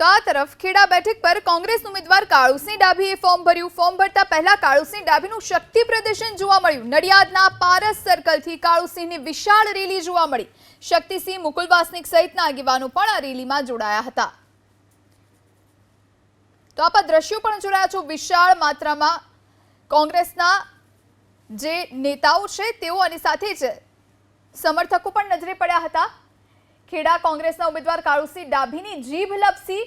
તો આ તરફ ખેડા બેઠક પર કોંગ્રેસ ઉમેદવાર કાળુસિંહ ડાભીએ ફોર્મ ભર્યું. ફોર્મ ભરતા પહેલા કાળુસિંહ ડાભીનું શક્તિ પ્રદર્શન જોવા મળ્યું. નડિયાદના પારસ સર્કલથી કાળુસિંહની વિશાળ રેલી જોવા મળી. શક્તિસિંહ મુકુલ વાસનિક સહિતના આગેવાનો પણ આ રેલીમાં જોડાયા હતા. તો આપ દ્રશ્યો પણ જોડાયા છો. વિશાળ માત્રામાં કોંગ્રેસના જે નેતાઓ છે, તેઓ અને સાથે જ સમર્થકો પણ નજરે પડ્યા હતા. ખેડા કોંગ્રેસના ઉમેદવાર કાળુસિંહ ડાભીની જીભ લપસી.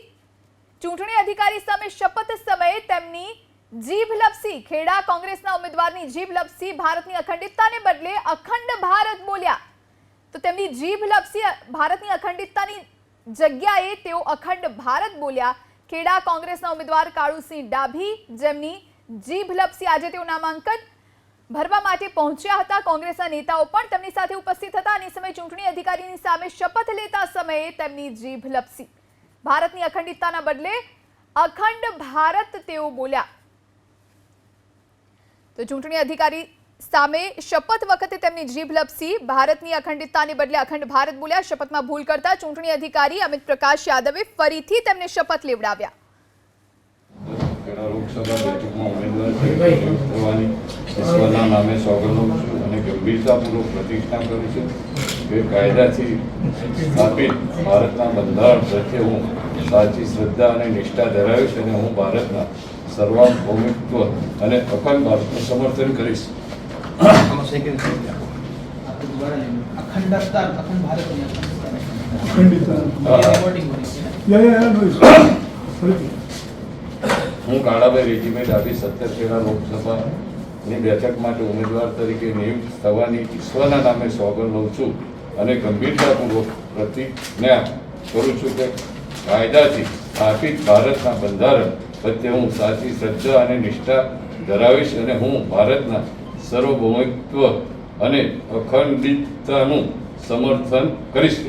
ચૂંટણી અધિકારી સામે શપથ સમયે તેમની જીભ લપસી. ખેડા કોંગ્રેસના ઉમેદવારની જીભ લપસી ભારતની અખંડિતતાને બદલે અખંડ ભારત બોલ્યા. તો તેમની જીભ લપસી ભારતની અખંડિતતાની જગ્યાએ તેઓ અખંડ ભારત બોલ્યા. ખેડા કોંગ્રેસના ઉમેદવાર કાળુસિંહ ડાભી જેમની જીભ લપસી આજે તેઓ નામાંકન ભરવા માટે પહોંચ્યા હતા. કોંગ્રેસના નેતાઓ પણ તેમની સાથે ઉપસ્થિત હતા અને સમયે ચૂંટણી અધિકારીની સામે શપથ લેતા સમયે તેમની જીભ લપસી. ભારતની અખંડિતતાના બદલે અખંડ ભારત તેઓ બોલ્યા. તો ચૂંટણી અધિકારી સામે શપથ વખતે તેમની જીભ લપસી ભારતની અખંડિતતાને બદલે અખંડ ભારત બોલ્યા. શપથમાં ભૂલ કરતા ચૂંટણી અધિકારી અમિત પ્રકાશ યાદવે ફરીથી તેમને શપથ લેવડાવ્યા. લોકસભા બેઠકમાં ઉમેદવાર કરવાની ઈશ્વરના નામે સોગંદ છું અને ગંભીરતાપૂર્વક પ્રતિજ્ઞા કરું છું કે કાયદાથી સ્થાપિત ભારતના બંધારણ પ્રત્યે હું સાચી શ્રદ્ધા અને નિષ્ઠા ધરાવીશ અને હું ભારતના સર્વભૌમિત્વ અને અખંડ ભારતનું સમર્થન કરીશ. અખંડતા અખંડ ભારતની અખંડિતતા. હું કાળાભાઈ રેજીભાઈ ડાબી સત્તર ખેડા લોકસભાની બેઠક માટે ઉમેદવાર તરીકે નિયુક્ત થવાની ઈશ્વરના નામે સોગંદ લઉં છું અને ગંભીરતાપૂર્વક પ્રતિજ્ઞા કરું છું કે કાયદાથી સ્થાપિત ભારતના બંધારણ પ્રત્યે હું સાચી શ્રદ્ધા અને નિષ્ઠા ધરાવીશ અને હું ભારતના સર્વભૌમિત્વ અને અખંડિતતાનું સમર્થન કરીશ.